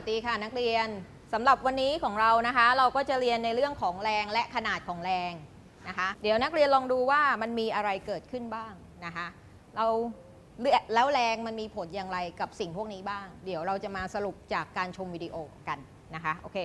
วัสดีค่ะนักเรียนสำหรับวันนี้ของเรานะคะ เราก็จะเรียนในเรื่องของแรงและขนาดของแรงนะคะ เดี๋ยวนักเรียนลองดูว่ามันมีอะไรเกิดขึ้นบ้างนะคะ เราแล้วแรงมันมีผลอย่างไรกับสิ่งพวกนี้บ้าง เดี๋ยวเราจะมาสรุปจากการชมวิดีโอกันนะคะโอเค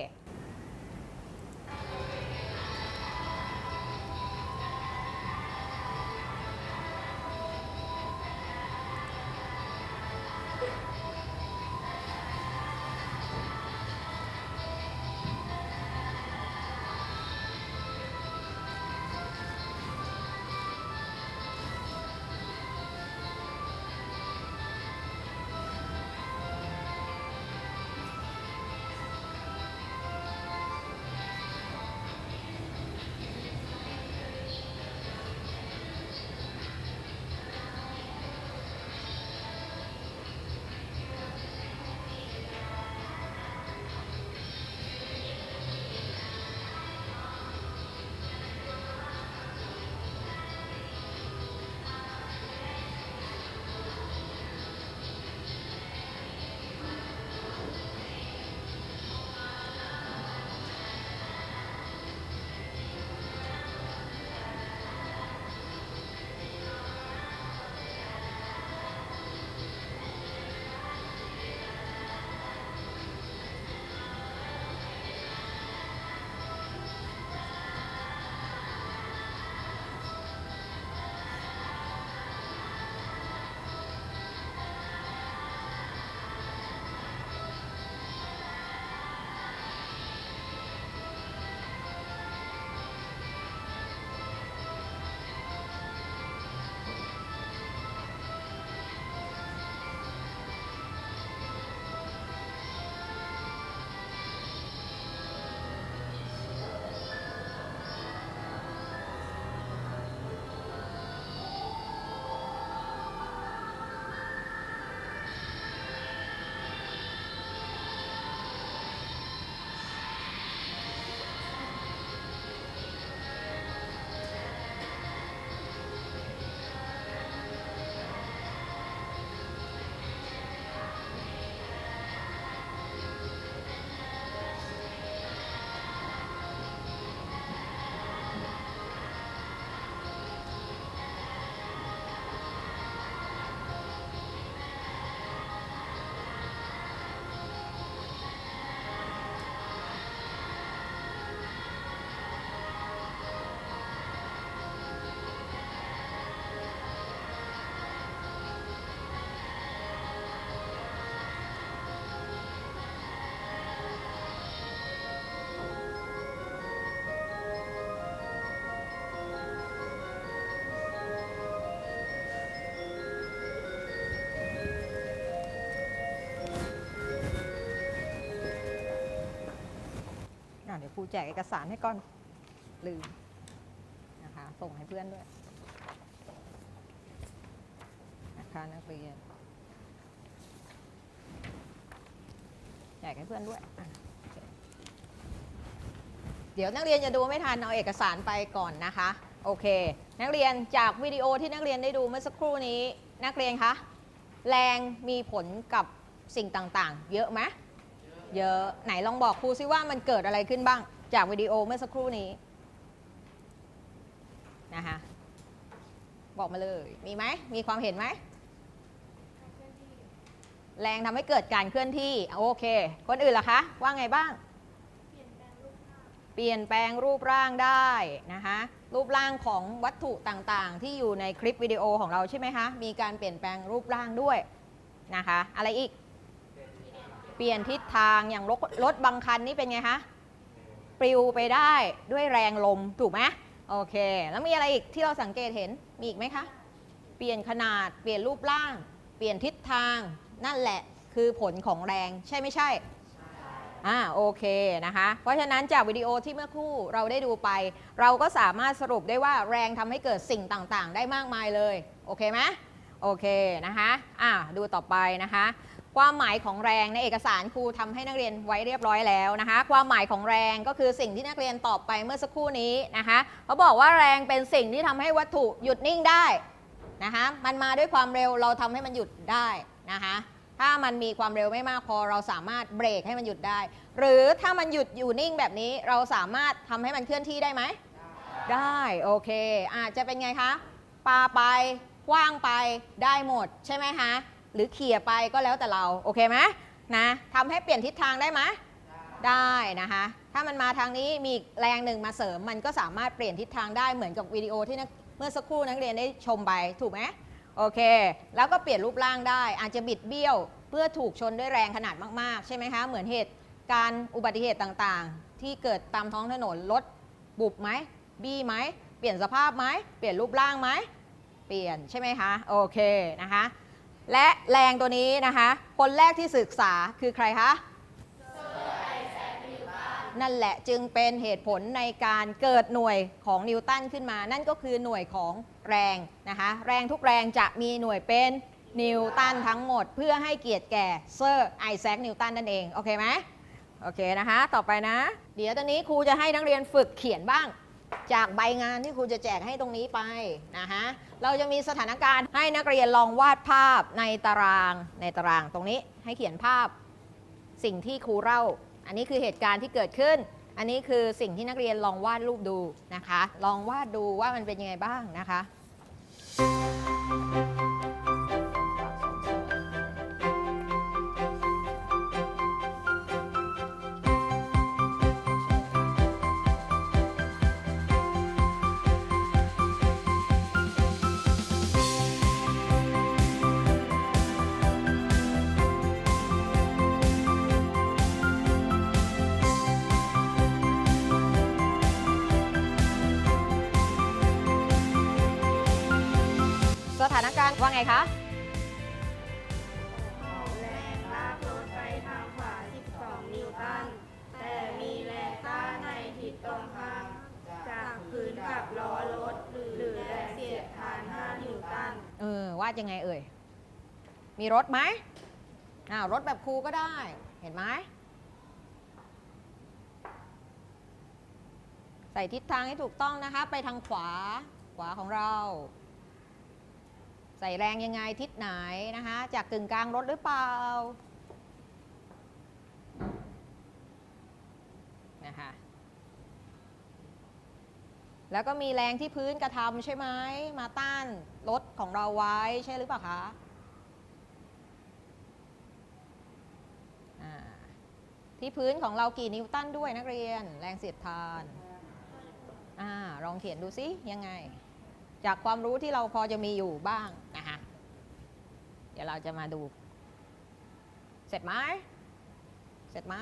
รูแจกเอกสารให้ก่อนลืมนะคะส่งให้เพื่อนด้วยนะคะนักเรียนแจกให้เพื่อนด้วยเดี๋ยวนักเรียนจะดูไม่ทันเอาเอกสารไปก่อนนะคะโอเค นักเรียนจากวิดีโอที่นักเรียนได้ดูเมื่อสักครู่นี้ นักเรียนคะแรงมีผลกับสิ่งต่างๆ เยอะไหม เยอะไหนลองบอกครูซิว่ามันเกิดอะไรขึ้นบ้าง จากวิดีโอเมื่อสักครู่นี้นะคะบอกมาเลยมีไหมมีความเห็นไหมแรงทำให้เกิดการเคลื่อนที่โอเค คนอื่นล่ะคะ ว่าไงบ้าง เปลี่ยนแปลงรูปร่างได้นะคะรูปร่างของวัตถุต่างๆ ที่อยู่ในคลิปวิดีโอของเราใช่ไหมคะมีการเปลี่ยนแปลงรูปร่างด้วยนะคะ อะไรอีก เปลี่ยนทิศทางอย่างรถรถบางคันนี่เป็นไงคะปลิวไปได้ด้วยแรงลมถูกไหมโอเค แล้วมีอะไรอีกที่เราสังเกตเห็นมีอีกไหมคะ เปลี่ยนขนาดเปลี่ยนรูปร่าง เปลี่ยนทิศทางนั่นแหละคือผลของแรงใช่ไม่ใช่อ่าโอเคนะคะ เพราะฉะนั้นจากวิดีโอที่เมื่อครู่เราได้ดูไป เราก็สามารถสรุปได้ว่าแรงทำให้เกิดสิ่งต่างๆ ได้มากมายเลย โอเคไหมโอเคนะคะอ่าดูต่อไปนะคะ ความหมายของแรงในเอกสารครูทำให้นักเรียนไว้เรียบร้อยแล้วนะคะ ความหมายของแรงก็คือสิ่งที่นักเรียนตอบไปเมื่อสักครู่นี้นะคะเขาบอกว่าแรงเป็นสิ่งที่ทำให้วัตถุหยุดนิ่งได้นะคะมันมาด้วยความเร็วเราทำให้มันหยุดได้นะคะถ้ามันมีความเร็วไม่มากพอเราสามารถเบรกให้มันหยุดได้ หรือถ้ามันหยุดอยู่นิ่งแบบนี้เราสามารถทำให้มันเคลื่อนที่ได้ไหมได้โอเคอาจจะเป็นไงคะปาไปกว้างไปได้หมดใช่ไหมคะ หรือเขี่ยไปก็แล้วแต่เรา โอเคไหมนะทำให้เปลี่ยนทิศทางได้ไหมได้นะคะ ถ้ามันมาทางนี้มีแรงหนึ่งมาเสริม มันก็สามารถเปลี่ยนทิศทางได้เหมือนกับวิดีโอที่เมื่อสักครู่นักเรียนได้ชมไปถูกไหมโอเค แล้วก็เปลี่ยนรูปร่างได้ อาจจะบิดเบี้ยวเพื่อถูกชนด้วยแรงขนาดมากๆ ใช่ไหมคะ เหมือนเหตุการณ์อุบัติเหตุต่างๆ ที่เกิดตามท้องถนนรถบุบไหมบี้ไหมเปลี่ยนสภาพไหมเปลี่ยนรูปร่างไหมเปลี่ยนใช่ไหมคะ โอเคนะคะ และแรงตัวนี้นะคะ คนแรกที่ศึกษาคือใครคะนั่นแหละจึงเป็นเหตุผลในการเกิดหน่วยของนิวตันขึ้นมา นั่นก็คือหน่วยของแรงนะคะแรงทุกแรงจะมีหน่วยเป็นนิวตันทั้งหมด เพื่อให้เกียรติแก่เซอร์ไอแซคนิวตันนั่นเอง โอเคไหมโอเคนะคะ ต่อไปนะ เดี๋ยวตอนนี้ครูจะให้นักเรียนฝึกเขียนบ้าง จากใบงานที่ครูจะแจกให้ตรงนี้ไปนะคะ เราจะมีสถานการณ์ให้นักเรียนลองวาดภาพในตารางในตารางตรงนี้ให้เขียนภาพสิ่งที่ครูเล่า อันนี้คือเหตุการณ์ที่เกิดขึ้น อันนี้คือสิ่งที่นักเรียนลองวาดรูปดูนะคะ ลองวาดดูว่ามันเป็นยังไงบ้างนะคะ ไงคะแรงลากรถไปทางขวา 12 นิวตัน แต่มีแรงต้านในทิศตรงข้ามจากพื้นกับล้อรถหรือแรงเสียดทาน 5 นิวตัน เออวาดยังไงเอ่ย มีรถไหมอ่ารถแบบครูก็ได้ เห็นไหมใส่ทิศทางให้ถูกต้องนะคะ ไปทางขวาขวาของเรา ใส่แรงยังไงทิศไหนนะคะ จากกึ่งกลางรถหรือเปล่านะคะแล้วก็มีแรงที่พื้นกระทำใช่ไหมมาต้านรถของเราไว้ใช่หรือเปล่าคะที่พื้นของเรากี่นิวตันด้วยนักเรียน แรงเสียดทานอลองเขียนดูสิยังไง จากความรู้ที่เราพอจะมีอยู่บ้างนะคะเดี๋ยวเราจะมาดู เสร็จไหมเสร็จไหม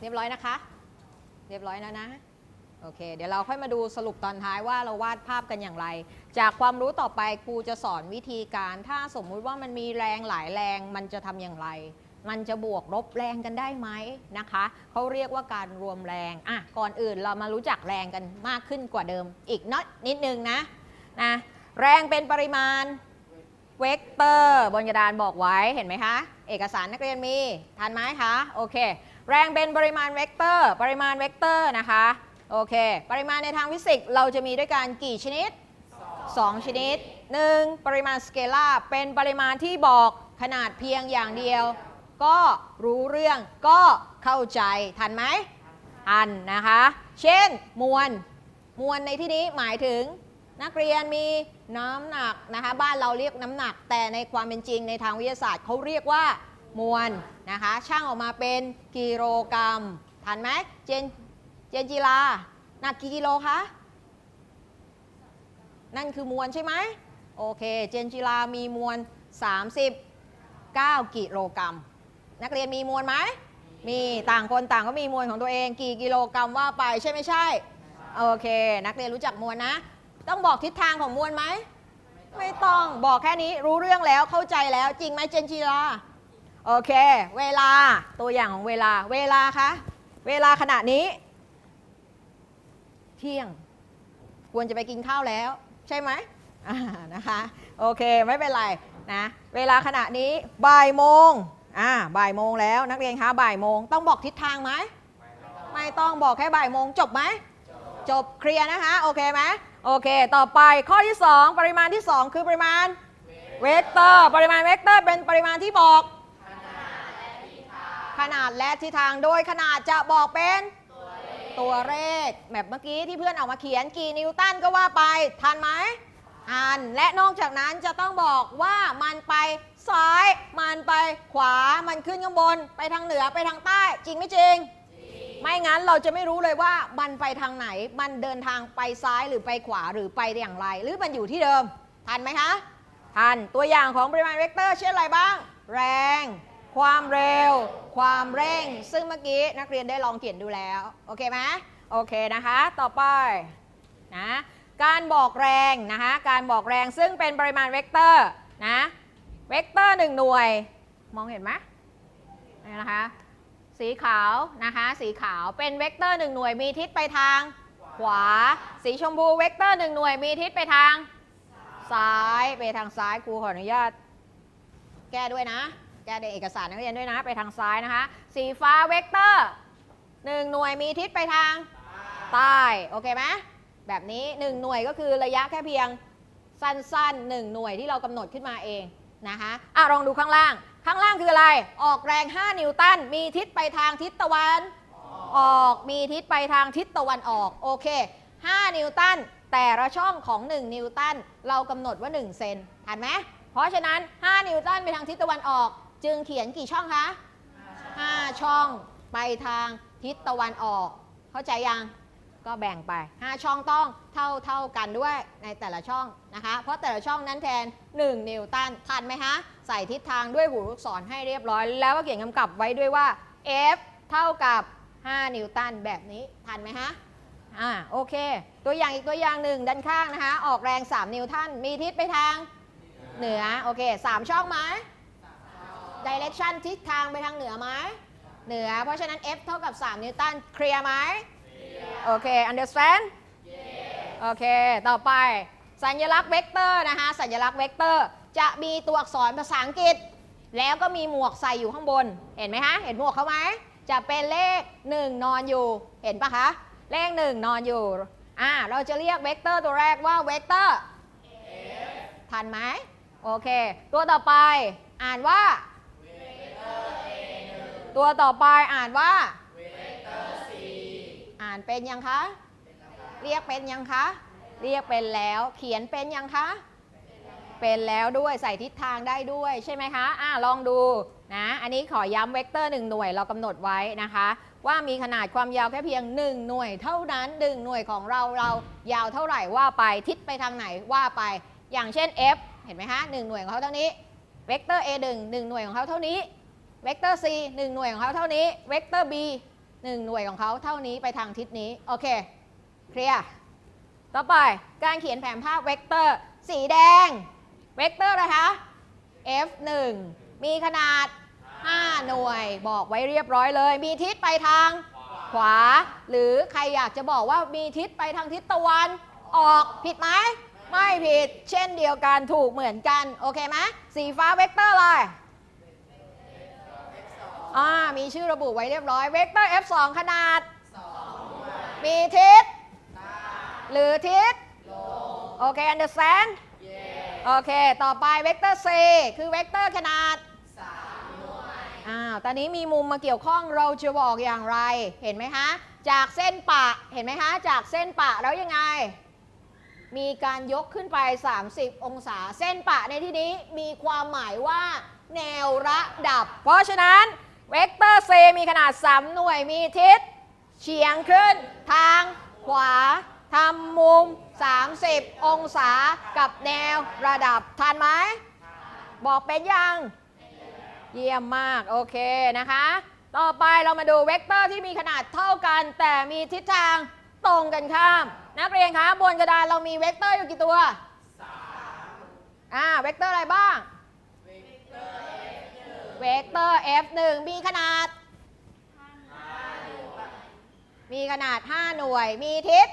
เรียบร้อยนะคะ เรียบร้อยแล้วนะ โอเค เดี๋ยวเราค่อยมาดูสรุปตอนท้ายว่าเราวาดภาพกันอย่างไร จากความรู้ต่อไปครูจะสอนวิธีการ ถ้าสมมุติว่ามันมีแรงหลายแรงมันจะทำอย่างไร มันจะบวกลบแรงกันได้ไหมนะคะเขาเรียกว่าการรวมแรงอะก่อนอื่นเรามารู้จักแรงกันมากขึ้นกว่าเดิม อีกน้อยนิดนึงนะนะแรงเป็นปริมาณเวกเตอร์บนกระดานบอกไว้เห็นไหมคะ เอกสารนักเรียนมีทันไหมคะโอเค แรงเป็นปริมาณเวกเตอร์ ปริมาณเวกเตอร์นะคะโอเค ปริมาณในทางฟิสิกส์เราจะมีด้วยกันกี่ชนิด 2 ชนิด 1. ปริมาณสเกลาร์เป็นปริมาณที่บอกขนาดเพียงอย่างเดียว ก็รู้เรื่องก็เข้าใจทันไหมทันนะคะ เช่น มวลมวลในที่นี้หมายถึงนักเรียนมีน้ำหนักนะคะ บ้านเราเรียกน้ำหนัก แต่ในความเป็นจริงในทางวิทยาศาสตร์เขาเรียกว่ามวลนะคะช่างออกมาเป็นกิโลกรัมทันไหมเจนเจนจิลาหนักกี่กิโลคะนั่นคือมวลใช่ไหมโอเค เจนจิลามีมวล 39 กิโลกรัม นักเรียนมีมวลไหม มีต่างคนต่างก็มีมวลของตัวเอง กี่กิโลกรัมว่าไปใช่ไม่ใช่ โอเค นักเรียนรู้จักมวลนะ ต้องบอกทิศทางของมวลไหม ไม่ต้องบอกแค่นี้รู้เรื่องแล้วเข้าใจแล้วจริงไหมเจนจิลาโอเค เวลาตัวอย่างของเวลา เวลาคะ เวลาขณะนี้ เที่ยง ควรจะไปกินข้าวแล้ว ใช่ไหมนะคะ โอเค ไม่เป็นไรนะ เวลาขณะนี้บ่ายโมง อ่าบ่ายโมงแล้วนักเรียนคะบ่ายโมงต้องบอกทิศทางไหมไม่ต้องบอกแค่บ่ายโมงจบไหมจบเคลียร์นะคะโอเคไหมโอเค ต่อไปข้อที่ 2 ปริมาณที่ 2 คือปริมาณเวกเตอร์ปริมาณเวกเตอร์เป็นปริมาณที่บอก ขนาดและทิศทางโดยขนาดจะบอกเป็นตัวเลขแบบเมื่อกี้ที่เพื่อนเออกมาเขียนกี่นิวตันก็ว่าไปทันไหมทันและนอกจากนั้นจะต้องบอกว่ามันไป ซ้าย มันไปขวามันขึ้นข้างบน ไปทางเหนือไปทางใต้ จริงไม่จริง ไม่งั้นเราจะไม่รู้เลยว่ามันไปทางไหน มันเดินทางไปซ้ายหรือไปขวาหรือไปอย่างไร หรือมันอยู่ที่เดิม ทันไหมคะ ทัน ตัวอย่างของปริมาณเวกเตอร์เช่นอะไรบ้าง แรง ความเร็ว ความเร่ง ซึ่งเมื่อกี้นักเรียนได้ลองเขียนดูแล้ว โอเคไหมโอเคนะคะ ต่อไปนะ การบอกแรงนะคะ การบอกแรงซึ่งเป็นปริมาณเวกเตอร์นะ เวกเตอร์หนึ่งหน่วย มองเห็นไหมนี่นะคะ สีขาวนะคะ สีขาวเป็นเวกเตอร์หนึ่งหน่วยมีทิศไปทาง ขวา สีชมพูเวกเตอร์หนึ่งหน่วยมีทิศไปทาง ซ้ายไปทางซ้ายครูขออนุญาต แก้ด้วยนะแก้ในเอกสารนักเรียนด้วยนะไปทางซ้ายนะคะ สีฟ้าเวกเตอร์หนึ่งหน่วยมีทิศไปทางใต้โอเคไหมแบบนี้หนึ่งหน่วยก็คือระยะแค่เพียงสั้นๆหนึ่งหน่วยที่เรากำหนดขึ้นมาเอง นะคะอะลองดูข้างล่าง ข้างล่างคืออะไร ออกแรง 5 นิวตัน มีทิศไปทางทิศตะวันออกมีทิศไปทางทิศตะวันออกโอเค 5 นิวตัน แต่ละช่องของ 1 นิวตัน เรากำหนดว่า 1 เซนทันไหมเพราะฉะนั้น 5 นิวตันไปทางทิศตะวันออก จึงเขียนกี่ช่องคะ 5 ช่องไปทางทิศตะวันออก เข้าใจยัง ก็แบ่งไป 5 ช่องต้องเท่าเท่ากันด้วยในแต่ละช่องนะคะ เพราะแต่ละช่องนั้นแทน 1 นิวตันทันไหมคะใส่ทิศทางด้วยหูลูกศรให้เรียบร้อย แล้วก็เขียนกำกับไว้ด้วยว่า F เท่ากับ 5 นิวตันแบบนี้ทันไหมคะอ่าโอเค ตัวอย่างอีกตัวอย่างหนึ่งด้านข้างนะคะ ออกแรง 3 นิวตันมีทิศไปทางเหนือโอเค 3 ช่องไหม direction ทิศทางไปทางเหนือไหมเหนือ เพราะฉะนั้น F เท่ากับ 3 นิวตัน เคลียร์ไหม โอเค understand โอเค ต่อไป สัญลักษณ์เวกเตอร์นะคะ สัญลักษณ์เวกเตอร์ จะมีตัวอักษรภาษาอังกฤษ แล้วก็มีหมวกใส่อยู่ข้างบน เห็นไหมคะ เห็นหมวกเขาไหม จะเป็นเลข 1 นอนอยู่ เห็นปะคะ เลข 1 นอนอยู่ อ่า เราจะเรียกเวกเตอร์ตัวแรกว่าเวกเตอร์ ทันไหม โอเค ตัวต่อไป อ่านว่า ตัวต่อไปอ่านว่าานเป็นยังคะ เรียกเป็นยังคะ เรียกเป็นแล้ว เขียนเป็นยังคะ เป็นแล้วด้วยใส่ทิศทางได้ด้วยใช่ไหมคะอ่าลองดูนะ อันนี้ขอย้ำเวกเตอร์ 1 หน่วยเรากำหนดไว้นะคะ ว่ามีขนาดความยาวแค่เพียง 1 หน่วย เท่านั้น 1 หน่วยของเราเรายาวเท่าไหร่ว่าไปทิศไปทางไหนว่าไป อย่างเช่น f เห็นไหมคะ1หน่วยของเขาเท่านี้เวกเตอร์ a 1 1หน่วยของเขาเท่านี้เวกเตอร์ c 1 หน่วยของเขาเท่านี้เวกเตอร์ b 1 หน่วยของเขาเท่านี้ไปทางทิศนี้ โอเค เคลียร์ ต่อไปการเขียนแผนภาพเวกเตอร์ สีแดง เวกเตอร์อะไรคะ f1 มีขนาด 5 หน่วยบอกไว้เรียบร้อยเลย มีทิศไปทางขวา หรือใครอยากจะบอกว่ามีทิศไปทางทิศตะวันออกผิดไหมไม่ผิด เช่นเดียวกันถูกเหมือนกัน โอเคไหมสีฟ้าเวกเตอร์อะไร อ่ามีชื่อระบุไว้เรียบร้อยเวกเตอร์ f2 ขนาด มีทิศหรือทิศโอเค understand โอเค ต่อไปเวกเตอร์ c คือเวกเตอร์ขนาดอ้าวตอนนี้มีมุมมาเกี่ยวข้องเราจะบอกอย่างไร เห็นไหมคะ จากเส้นปะ เห็นไหมคะ จากเส้นปะแล้วยังไง มีการยกขึ้นไป 30 องศา เส้นปะในที่นี้มีความหมายว่า แนวระดับ เพราะฉะนั้น เวกเตอร์ c มีขนาด 3 หน่วยมีทิศ เฉียงขึ้น ทางขวาทำมุม 30 องศากับแนวระดับทันไหม บอกเป็นยัง เยี่ยมมาก โอเคนะคะ ต่อไปเรามาดูเวกเตอร์ที่มีขนาดเท่ากัน แต่มีทิศทางตรงกันข้าม นักเรียนคะบนกระดานเรามีเวกเตอร์อยู่กี่ตัวอ่าเวกเตอร์อะไรบ้าง เวกเตอร์ F1 มีขนาด มีขนาด 5 หน่วย มีทิศ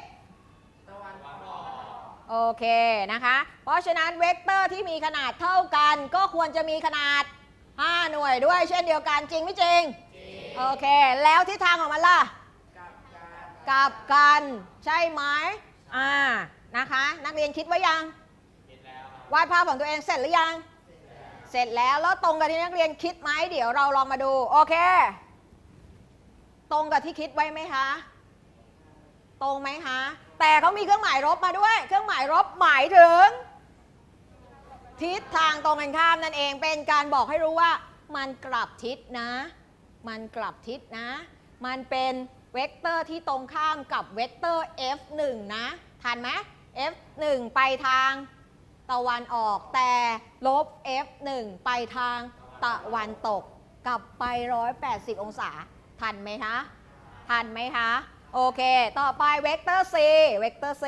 โอเคนะคะ เพราะฉะนั้นเวกเตอร์ที่มีขนาดเท่ากัน ก็ควรจะมีขนาด 5 หน่วยด้วยเช่นเดียวกันจริงไม่จริง โอเค แล้วทิศทางของมันล่ะ กลับกันใช่ไหมอ่านะคะ นักเรียนคิดว่ายังวาดภาพของตัวเองเสร็จหรือยัง เสร็จแล้วแล้วตรงกับที่นักเรียนคิดไหมเดี๋ยวเราลองมาดู โอเค ตรงกับที่คิดไว้ไหมคะ ตรงไหมคะ แต่เขามีเครื่องหมายลบมาด้วย เครื่องหมายลบหมายถึง ทิศทางตรงกันข้ามนั่นเองเป็นการบอกให้รู้ว่า มันกลับทิศนะ มันกลับทิศนะ มันเป็นเวกเตอร์ที่ตรงข้ามกับเวกเตอร์ f1 นะ ทันไหม f1 ไปทาง ตะวันออกแต่ลบ f1 ไปทางตะวันตก กลับไป 180 องศา ทันไหมคะ ทันไหมคะ โอเค ต่อไปเวกเตอร์ c เวกเตอร์ c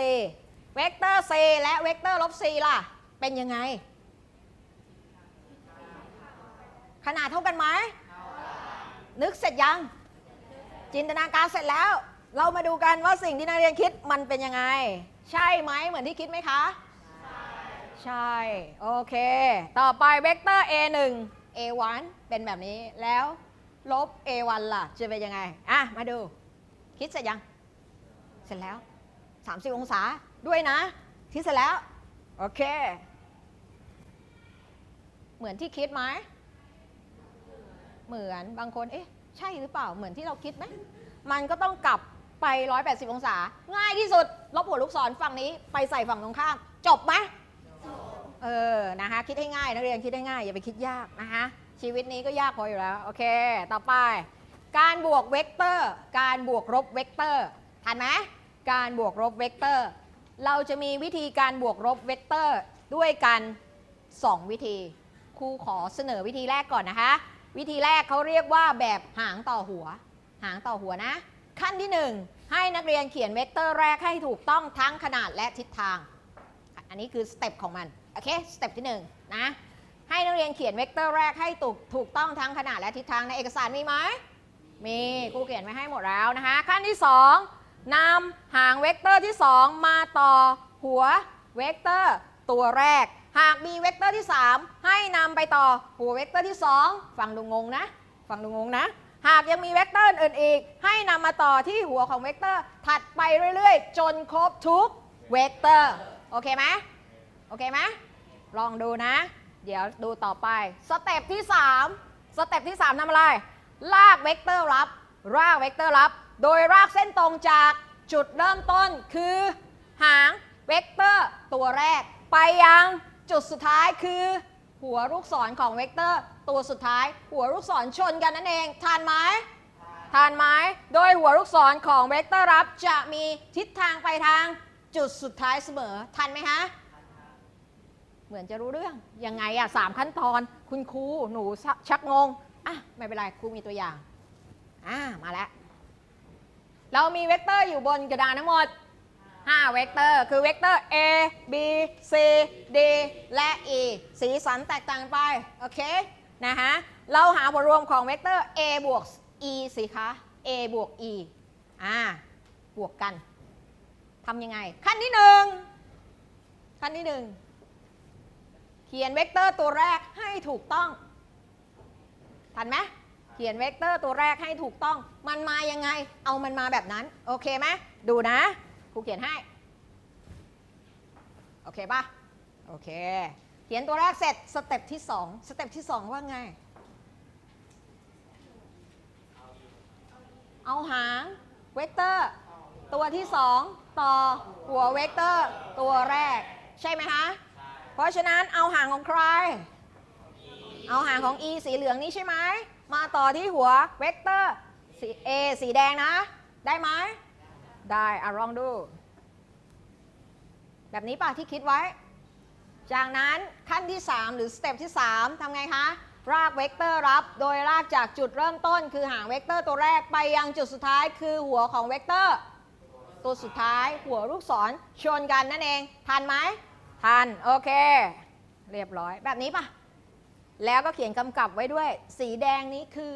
เวกเตอร์ c และเวกเตอร์ลบ c ล่ะ เป็นยังไง ขนาดเท่ากันไหม นึกเสร็จยัง จินตนาการเสร็จแล้ว เรามาดูกันว่าสิ่งที่นักเรียนคิดมันเป็นยังไง ใช่ไหมเหมือนที่คิดไหมคะ ใช่ โอเค ต่อไปเวกเตอร์ a1 a1 เป็นแบบนี้แล้วลบ a1 ล่ะ จะเป็นยังไง อะ มาดู คิดเสร็จยัง เสร็จแล้ว 30 องศาด้วยนะ คิดเสร็จแล้ว โอเค เหมือนที่คิดไหมเหมือนบางคนเอ๊ะใช่หรือเปล่าเหมือนที่เราคิดไหมมันก็ต้องกลับไป 180 องศา ง่ายที่สุด ลบหัวลูกศรฝั่งนี้ ไปใส่ฝั่งตรงข้าม จบไหม เออนะคะคิดให้ง่ายนักเรียนคิดให้ง่ายอย่าไปคิดยากนะคะชีวิตนี้ก็ยากพออยู่แล้วโอเค ต่อไป การบวกเวกเตอร์ การบวกลบเวกเตอร์ทันไหมการบวกลบเวกเตอร์ เราจะมีวิธีการบวกลบเวกเตอร์ด้วยกัน 2 วิธีครูขอเสนอวิธีแรกก่อนนะคะ วิธีแรกเขาเรียกว่าแบบหางต่อหัว หางต่อหัวนะ ขั้นที่ 1 ให้นักเรียนเขียนเวกเตอร์แรกให้ถูกต้องทั้งขนาดและทิศทาง อันนี้คือสเต็ปของมัน โอเค สเต็ปที่1นะ ให้นักเรียนเขียนเวกเตอร์แรกให้ถูกถูกต้องทั้งขนาดและทิศทางในเอกสารมีไหม มีครูเขียนไว้ให้หมดแล้วนะคะ ขั้นที่ 2นำหางเวกเตอร์ที่ 2 มาต่อหัวเวกเตอร์ตัวแรก หากมีเวกเตอร์ที่ 3 ให้นำไปต่อหัวเวกเตอร์ที่ 2 ฟังดูงงนะ ฟังดูงงนะ หากยังมีเวกเตอร์อื่นอีก ให้นำมาต่อที่หัวของเวกเตอร์ถัดไปเรื่อยๆ จนครบทุกเวกเตอร์ โอเคไหมโอเคไหม ลองดูนะ เดี๋ยวดูต่อไป สเต็ปที่ 3 สเต็ปที่ 3ทำอะไร ลากเวกเตอร์รับรากเวกเตอร์รับ โดยรากเส้นตรงจากจุดเริ่มต้นคือ หางเวกเตอร์ตัวแรก ไปยังจุดสุดท้ายคือ หัวลูกศรของเวกเตอร์ตัวสุดท้าย หัวลูกศรชนกันนั่นเองทานไหมทานไหมโดยหัวลูกศรของเวกเตอร์รับจะมีทิศทางไปทางจุดสุดท้ายเสมอทันไหมฮะ เหมือนจะรู้เรื่อง ยังไงอะสามขั้นตอน คุณครูหนูชักงงอะไม่เป็นไรครูมีตัวอย่างอ่ามาแล้ว เรามีเวกเตอร์อยู่บนกระดานทั้งหมด 5 เวกเตอร์คือเวกเตอร์ A B C D และ E สีสันแตกต่างกันไป โอเค นะฮะ เราหาผลรวมของเวกเตอร์ A บวก E สิคะ A บวก E อ่า บวกกันทำยังไง ขั้นที่หนึ่งขั้นที่หนึ่ง ขียนเวกเตอร์ตัวแรกให้ถูกต้อง ทันไหมเขียนเวกเตอร์ตัวแรกให้ถูกต้อง มันมายังไง เอามันมาแบบนั้น โอเคไหมดูนะ ครูเขียนให้ โอเคปะโอเค เขียนตัวแรกเสร็จ สเต็ปที่2สเต็ปที่2ว่าไง เอาหางเวกเตอร์ตัวที่2ต่อหัวเวกเตอร์ตัวแรก ใช่ไหมคะ เพราะฉะนั้นเอาหางของใคร เอาหางของ e สีเหลืองนี้ใช่ไหม มาต่อที่หัวเวกเตอร์สี a สีแดงนะ ได้ไหม ได้อะลองดู แบบนี้ป่ะที่คิดไว้ จากนั้นขั้นที่ 3 หรือสเต็ปที่ 3ทำไงคะ รากเวกเตอร์รับ โดยรากจากจุดเริ่มต้น คือหางเวกเตอร์ตัวแรกไปยังจุดสุดท้ายคือหัวของเวกเตอร์ตัวสุดท้ายหัวลูกศรชนกันนั่นเอง ทันไหม ทันโอเค เรียบร้อยแบบนี้ป่ะแล้วก็เขียนกำกับไว้ด้วย สีแดงนี้คือ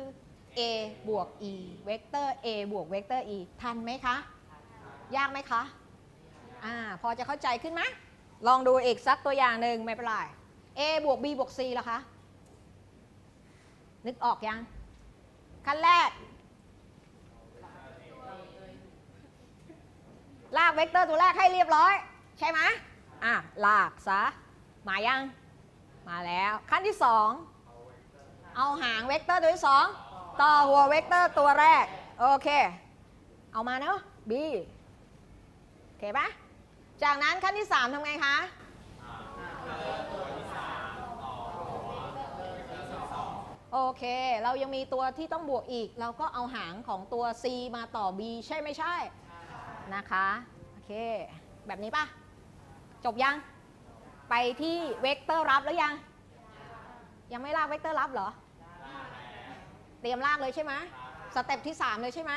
a บวก e เวกเตอร์ a บวกเวกเตอร์ e ทันไหมคะ ยากไหมคะอ่าพอจะเข้าใจขึ้นไหมลองดูอีกสักตัวอย่างหนึ่งไม่เป็นไร a บวก b บวก c ล่ะคะ นึกออกยัง ขั้นแรก ลากเวกเตอร์ตัวแรกให้เรียบร้อย ใช่ไหม อะลากซะ มายัง มาแล้ว ขั้นที่ 2 เอาหางเวกเตอร์ตัวที่ 2 ต่อหัวเวกเตอร์ตัวแรก โอเค เอามาเนาะ B โอเคปะจากนั้นขั้นที่ 3ทำไงคะโอเค เรายังมีตัวที่ต้องบวกอีก เราก็เอาหางของตัว C มาต่อ B ใช่ไม่ใช่ นะคะ โอเค แบบนี้ปะ จบยัง ไปที่เวกเตอร์รับแล้วยัง ยังไม่ลากเวกเตอร์รับเหรอ เตรียมลากเลยใช่ไหมสเต็ปที่ 3 เลยใช่ไหม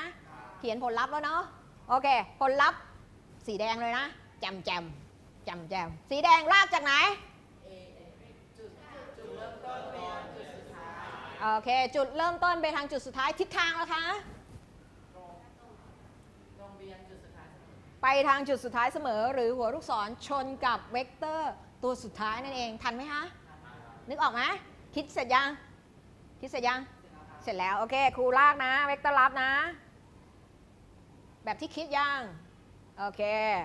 เขียนผลลัพธ์แล้วเนาะ โอเค ผลลัพธ์สีแดงเลยนะ แจมแจมแจมแจมสีแดงลากจากไหนโอเค จุดเริ่มต้นไปทางจุดสุดท้ายทิศทางแล้วคะ ไปทางจุดสุดท้ายเสมอ หรือหัวลูกศรชนกับเวกเตอร์ตัวสุดท้ายนั่นเอง ทันไหมคะนึกออกไหมคิดเสร็จยัง คิดเสร็จยัง เสร็จแล้ว โอเค ครูลากนะ เวกเตอร์รับนะ แบบที่คิดยัง โอเค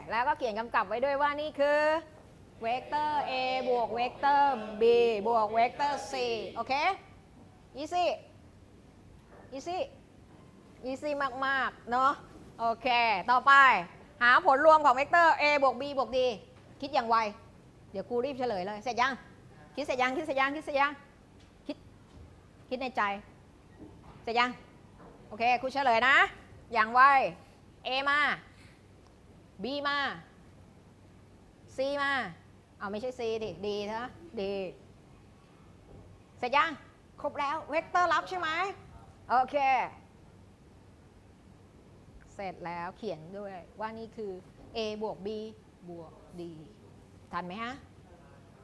แล้วก็เขียนกำกับไว้ด้วยว่านี่คือเวกเตอร์ a บวกเวกเตอร์ b บวกเวกเตอร์ c โอเค easy easy easy มาก ๆ เนอะโอเค ต่อไป หาผลรวมของเวกเตอร์ a บวก b บวก d คิดอย่างไว เดี๋ยวครูรีบเฉลยเลย เสร็จยัง คิดเสร็จยัง คิดเสร็จยัง คิดเสร็จยัง คิด คิดในใจ เสร็จยัง โอเคครูเฉลยนะ อย่างไว A มา B มา C มา เอาไม่ใช่ C ดิ D นะ D เสร็จยัง ครบแล้ว เวกเตอร์รับใช่ไหม โอเค เสร็จแล้วเขียนด้วยว่านี่คือ A บวก B บวก D ทันไหมฮะ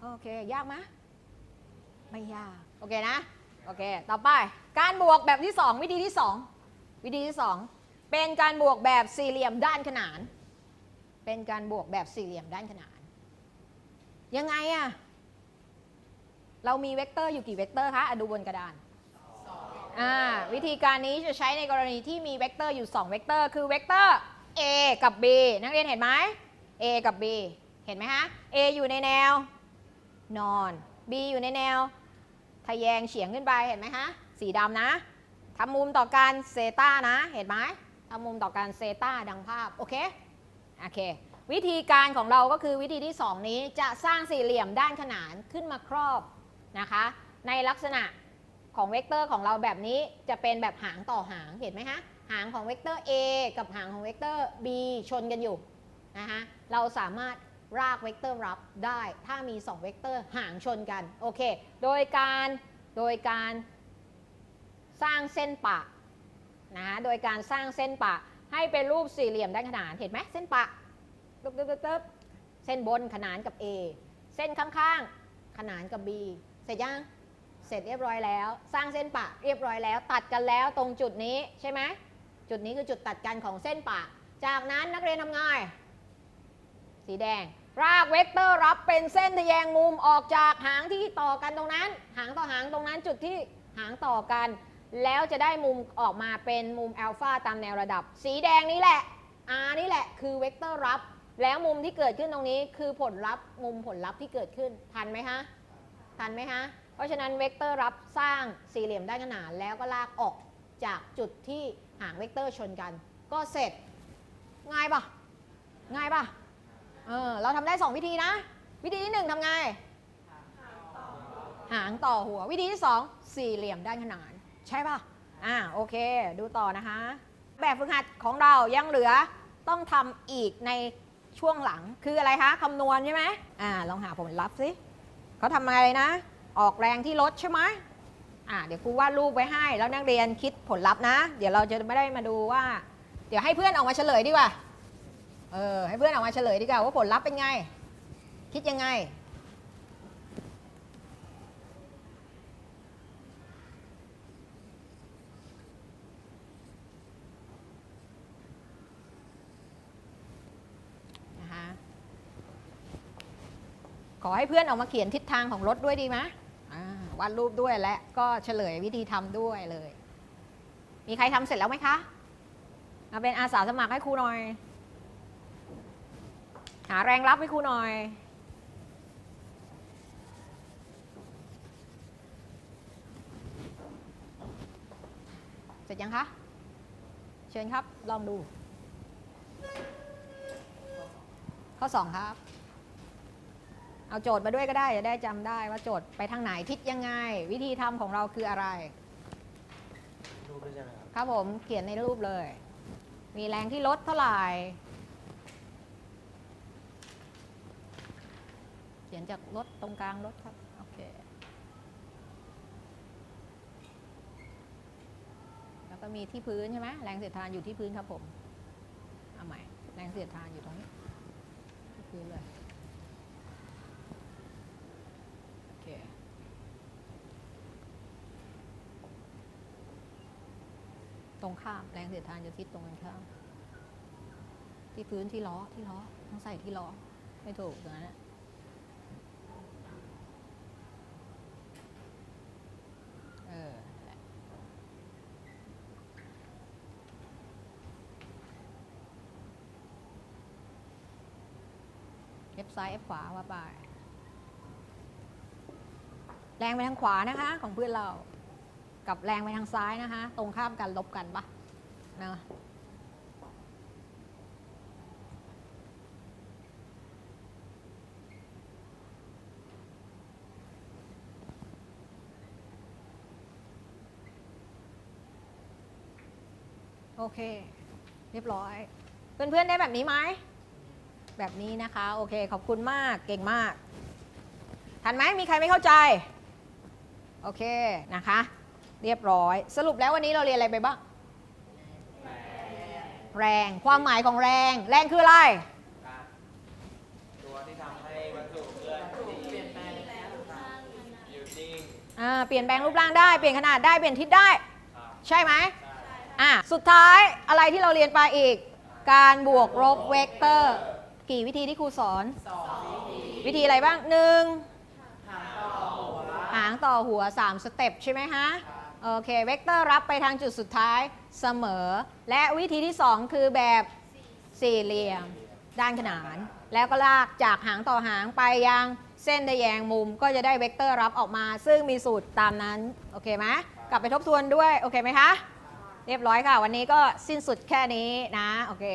โอเค ยากไหมไม่ยาก โอเคนะ โอเค ต่อไป การบวกแบบที่ 2 วิธีที่ 2 วิธีที่ 2 เป็นการบวกแบบสี่เหลี่ยมด้านขนาน เป็นการบวกแบบสี่เหลี่ยมด้านขนาน ยังไงอะเรามีเวกเตอร์อยู่กี่เวกเตอร์คะอะดูบนกระดาน อ่าวิธีการนี้จะใช้ในกรณีที่มีเวกเตอร์อยู่ 2 เวกเตอร์ คือเวกเตอร์ a กับ b นักเรียนเห็นไหม a กับ b เห็นไหมฮะ a อยู่ในแนวนอน b อยู่ในแนว ทะแยงเฉียงขึ้นไปเห็นไหมฮะสีดำนะทำมุมต่อการเซตานะ เห็นไหมทำมุมต่อการเซตาดังภาพ โอเค โอเค วิธีการของเราก็คือวิธีที่ 2 นี้จะสร้างสี่เหลี่ยมด้านขนานขึ้นมาครอบนะคะ ในลักษณะ ของเวกเตอร์ของเราแบบนี้จะเป็นแบบหางต่อหางเห็นไหมฮะหางของเวกเตอร์ A กับหางของเวกเตอร์ B ชนกันอยู่นะคะเราสามารถรากเวกเตอร์รับได้ถ้ามี 2 เวกเตอร์ หางชนกันโอเค โดยการโดยการสร้างเส้นปะนะคะโดยการสร้างเส้นปะให้เป็นรูปสี่เหลี่ยมด้านขนานเห็นไหมเส้นปะตึ๊บตึ๊บตึ๊บตึ๊บเส้นบนขนานกับ A เส้นข้างๆ ขนานกับ B เสร็จยัง ร็จเรียบร้อยแล้ว สร้างเส้นปะเรียบร้อยแล้ว ตัดกันแล้วตรงจุดนี้ใช่ไหมจุดนี้คือจุดตัดกันของเส้นปะ จากนั้นนักเรียนทำไงสีแดง รากเวกเตอร์รับเป็นเส้นทแยงมุมออกจากหางที่ต่อกันตรงนั้น หางต่อหางตรงนั้นจุดที่หางต่อกัน แล้วจะได้มุมออกมาเป็นมุมอัลฟาตามแนวระดับ สีแดงนี้แหละ R นี่แหละคือเวกเตอร์รับ แล้วมุมที่เกิดขึ้นตรงนี้คือผลลัพธ์มุมผลลัพธ์ที่เกิดขึ้นทันไหมฮะทันไหมฮะ เพราะฉะนั้นเวกเตอร์รับสร้างสี่เหลี่ยมด้านขนานแล้วก็ลากออกจากจุดที่หางเวกเตอร์ชนกัน ก็เสร็จง่ายปะง่ายปะเออเราทำได้ 2 วิธีนะ วิธีที่ 1ทำไง หางต่อหัววิธีที่ 2 สี่เหลี่ยมด้านขนาน ใช่ปะอ่าโอเค ดูต่อนะคะ แบบฝึกหัดของเรายังเหลือต้องทำอีกในช่วงหลังคืออะไรคะคำนวณใช่ไหมอ่าลองหาผลลัพธ์สิเขาทำอะไรนะ ออกแรงที่รถใช่ไหมอ่าเดี๋ยวครูวาดรูปไว้ให้ แล้วนักเรียนคิดผลลัพธ์นะ เดี๋ยวเราจะไม่ได้มาดูว่า เดี๋ยวให้เพื่อนออกมาเฉลยดีกว่า เออ ให้เพื่อนออกมาเฉลยดีกว่าว่าผลลัพธ์เป็นไง คิดยังไงนะคะขอให้เพื่อนออกมาเขียนทิศทางของรถด้วยดีไหม วาดรูปด้วยและก็เฉลยวิธีทำด้วยเลย มีใครทำเสร็จแล้วไหมคะ มาเป็นอาสาสมัครให้ครูหน่อย หาแรงรับให้ครูหน่อยเสร็จยังคะ เชิญครับ ลองดู ข้อ 2 ครับ เอาโจทย์มาด้วยก็ได้จะได้จำได้ว่าโจทย์ไปทางไหนทิศยังไง วิธีทำของเราคืออะไร รูปด้วยใช่ไหมครับ ครับผมเขียนในรูปเลย มีแรงที่ลดเท่าไหร่ เขียนจากรถตรงกลางรถครับโอเคแล้วก็มีที่พื้นใช่ไหมแรงเสียดทานอยู่ที่พื้นครับผมเอาใหม่แรงเสียดทานอยู่ตรงนี้ที่พื้นเลย โอเค ตรงข้ามแรงเสียดทานจะทิศตรงกันข้าม ที่พื้นที่ล้อที่ล้อต้องใส่ที่ล้อไม่ถูกตรงนั้นนะเออนั่นแหละเอฟซ้ายเอฟขวาว่าไปแรงไปทางขวานะคะ ของเพื่อนเรา กับแรงไปทางซ้ายนะคะ ตรงข้ามกันลบกันปะเนอะโอเค เรียบร้อย เพื่อนๆได้แบบนี้ไหม แบบนี้นะคะ โอเค ขอบคุณมาก เก่งมาก ทันไหมมีใครไม่เข้าใจ โอเคนะคะ เรียบร้อย สรุปแล้ววันนี้เราเรียนอะไรไปบ้าง แรง ความหมายของแรง แรงคืออะไรการตัวที่ทำให้วัตถุเคลื่อนที่เปลี่ยนแปลงอยู่นิ่งอ่าเปลี่ยนแปลงรูปร่างได้ เปลี่ยนขนาดได้ เปลี่ยนทิศได้ ครับ ใช่ไหมใช่ อะสุดท้ายอะไรที่เราเรียนไปอีก การบวกลบเวกเตอร์ กี่วิธีที่ครูสอนวิธีอะไรบ้างหนึ่งหางต่อหัว3สเต็ปใช่ไหมฮะ โอเค เวกเตอร์รับไปทางจุดสุดท้ายเสมอ และวิธีที่ 2 คือแบบสี่เหลี่ยม ด้านขนาน แล้วก็ลากจากหางต่อหางไปยังเส้นทะแยงมุมก็จะได้เวกเตอร์รับออกมา ซึ่งมีสูตรตามนั้น โอเคไหมกลับไปทบทวนด้วย โอเคไหมคะ เรียบร้อยค่ะ วันนี้ก็สิ้นสุดแค่นี้นะ โอเค